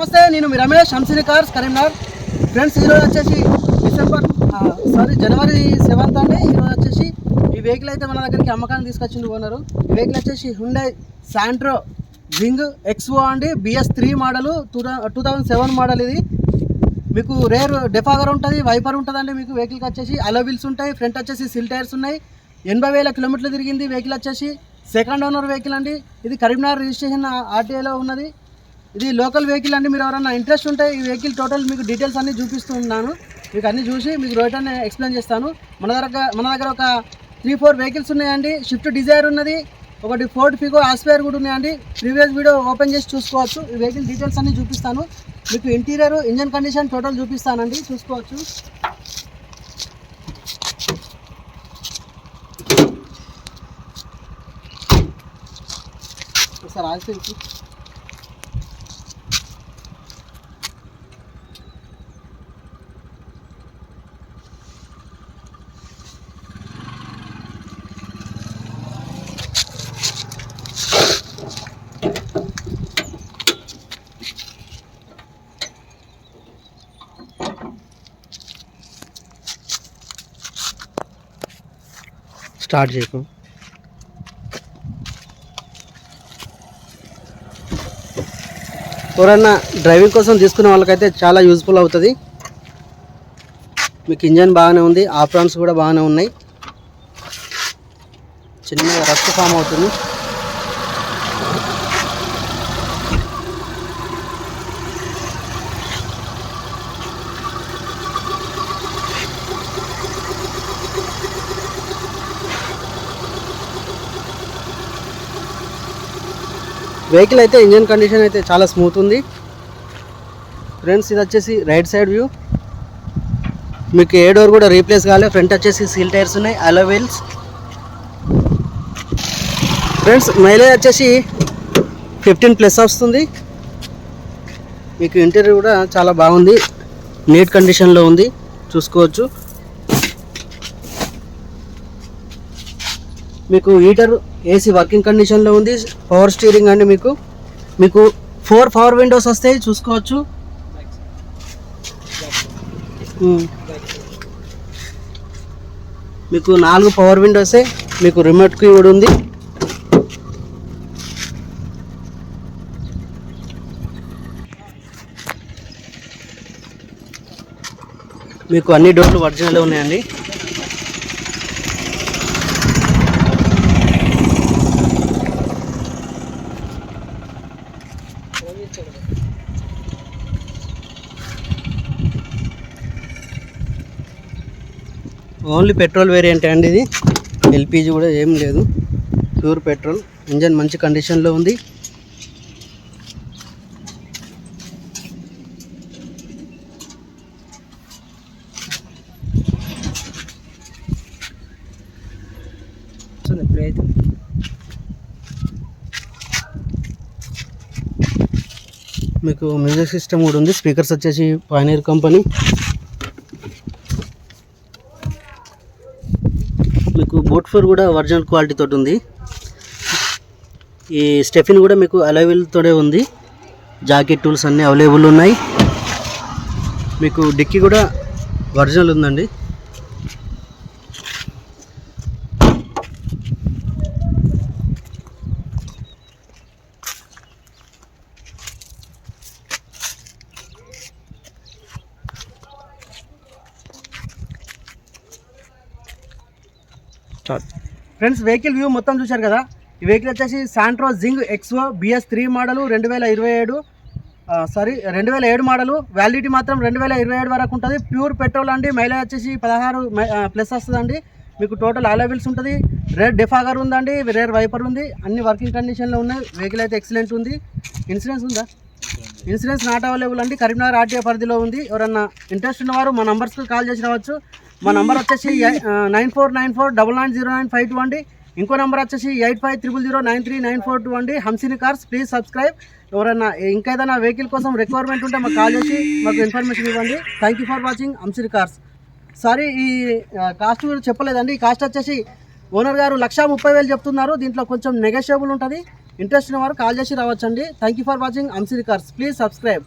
నమస్తే నేను మీ రమేష్ హంసిని కార్స్ కరీంనగర్. ఫ్రెండ్స్ ఈరోజు వచ్చేసి డిసెంబర్ సారీ జనవరి సెవెంత్ అండి. ఈరోజు వచ్చేసి ఈ వెహికల్ అయితే మన దగ్గరికి అమ్మకాన్ని తీసుకొచ్చింది ఓనరు. ఈ వెహికల్ వచ్చేసి హుండై శాంట్రో వింగ్ ఎక్స్ఓ అండి. BS three model two two thousand seven model ఇది. మీకు రేర్ డెఫాగర్ ఉంటుంది వైపర్ ఉంటుందండి మీకు వెహికల్కి వచ్చేసి. అలోవిల్స్ ఉంటాయి ఫ్రంట్ వచ్చేసి సిల్ టైర్స్ ఉన్నాయి. ఎనభై వేల కిలోమీటర్లు తిరిగింది వెహికల్ వచ్చేసి. సెకండ్ ఓనర్ వెహికల్ అండి. ఇది కరీంనగర్ రిజిస్ట్రేషన్ ఆర్టీఏలో ఉన్నది. ఇది లోకల్ వెహికల్ అండి. మీరు ఎవరైనా ఇంట్రెస్ట్ ఉంటే ఈ వెహికల్ టోటల్ మీకు డీటెయిల్స్ అన్ని చూపిస్తున్నాను మీకు అన్నీ చూసి మీకు రేట్ ఎక్స్ప్లెయిన్ చేస్తాను. మన దగ్గర మన దగ్గర ఒక త్రీ ఫోర్ వెహికల్స్ ఉన్నాయండి. స్విఫ్ట్ డిజైర్ ఉన్నది. ఒకటి ఫోర్డ్ ఫిగో ఆస్పైర్ కూడా ఉన్నాయండి. ప్రీవియస్ వీడియో ఓపెన్ చేసి చూసుకోవచ్చు. ఈ వెహికల్ డీటెయిల్స్ అన్ని చూపిస్తాను. మీకు ఇంటీరియర్ ఇంజన్ కండిషన్ టోటల్ చూపిస్తానండి. చూసుకోవచ్చు. ఒకసారి ఆల్సి స్టార్ట్ చేయకు ఎవరన్నా డ్రైవింగ్ కోసం తీసుకునే వాళ్ళకైతే చాలా యూజ్ఫుల్ అవుతుంది. మీకు ఇంజన్ బాగానే ఉంది ఆప్రాన్స్ కూడా బాగానే ఉన్నాయి. చిన్నగా రస్ట్ ఫామ్ అవుతుంది. వెహికల్ అయితే ఇంజన్ కండిషన్ అయితే చాలా స్మూత్ ఉంది. ఫ్రెండ్స్ ఇది వచ్చేసి రైట్ సైడ్ వ్యూ. మీకు ఏ డోర్ కూడా రీప్లేస్ కాలేదు ఫ్రంట్ వచ్చేసి సీల్ టైర్స్ ఉన్నాయి అలో వీల్స్. ఫ్రెండ్స్ మైలేజ్ వచ్చేసి ఫిఫ్టీన్ ప్లస్ వస్తుంది. మీకు ఇంటీరియర్ కూడా చాలా బాగుంది. నీట్ కండిషన్లో ఉంది. చూసుకోవచ్చు. మీకు హీటర్ ఏసీ వర్కింగ్ కండిషన్లో ఉంది పవర్ స్టీరింగ్ అండి మీకు. మీకు ఫోర్ పవర్ విండోస్ వస్తాయి చూసుకోవచ్చు. మీకు నాలుగు పవర్ విండోసే మీకు రిమోట్ కూడా ఉంది. మీకు అన్ని డోర్లు ఒరిజినల్ ఉన్నాయండి. ఓన్లీ పెట్రోల్ వేరియంట్ అండి ఇది. ఎల్పిజి కూడా ఏం లేదు. Pure petrol. ఇంజన్ మంచి కండిషన్లో ఉంది. మీకు మ్యూజిక్ సిస్టమ్ కూడా ఉంది. స్పీకర్స్ వచ్చేసి పైనీర్ కంపెనీ మీకు బోట్ ఫోర్ కూడా ఒరిజినల్ క్వాలిటీ తోటి ఉంది. ఈ స్టెఫిన్ కూడా మీకు అవైలబుల్ ఉంది. జాకెట్ టూల్స్ అన్నీ అవైలబుల్ ఉన్నాయి. మీకు డిక్కీ కూడా ఒరిజినల్ ఉందండి. స్టార్ట్. ఫ్రెండ్స్ వెహికల్ వ్యూ మొత్తం చూశారు కదా? ఈ వెహికల్ వచ్చేసి శాంట్రో జింగ్ ఎక్స్ఓ బిఎస్ త్రీ మోడల్ రెండు వేల ఇరవై ఏడు సారీ రెండు వేల ఏడు మోడలు వ్యాలిడిటీ మాత్రం రెండు వేల ఇరవై ఏడు వరకు ఉంటుంది. ప్యూర్ పెట్రోల్ అండి. మైలేజ్ వచ్చేసి పదహారు ప్లస్ వస్తుందండి. మీకు టోటల్ అలవెల్స్ ఉంటుంది. రేర్ డెఫాగర్ ఉందండి. రేర్ వైపర్ ఉంది. అన్ని వర్కింగ్ కండిషన్లో ఉన్నాయి వెహికల్ అయితే ఎక్సలెంట్ ఉంది. ఇన్సూరెన్స్ ఉందా? ఇన్సూరెన్స్ నాట్ అవైలబుల్ అండి. కరీంనగర్ ఆర్టీఏ పరిధిలో ఉంది. ఎవరన్నా ఇంట్రెస్ట్ ఉన్నవారు మా నంబర్స్కి కాల్ చేసి రావచ్చు. మా నంబర్ వచ్చేసి nine four nine four double nine zero nine five two అండి. ఇంకో నెంబర్ వచ్చేసి eight five triple zero nine three nine four two అండి. Hamsini cars please subscribe. ఎవరైనా ఇంకా ఏదైనా వెహికల్ కోసం రిక్వైర్మెంట్ ఉంటే మాకు కాల్ చేసి మాకు ఇన్ఫర్మేషన్ ఇవ్వండి. Thank you for watching Hamsini cars. Sorry ఈ కాస్ట్ మీరు చెప్పలేదండి. ఈ కాస్ట్ వచ్చేసి ఓనర్ గారు లక్షా ముప్పై వేలు చెప్తున్నారు. దీంట్లో కొంచెం నెగోషియబుల్ ఉంటుంది. ఇంట్రెస్ట్ ఉన్న వారు కాల్ చేసి రావచ్చండి. Thank you for watching Hamsini cars. Please subscribe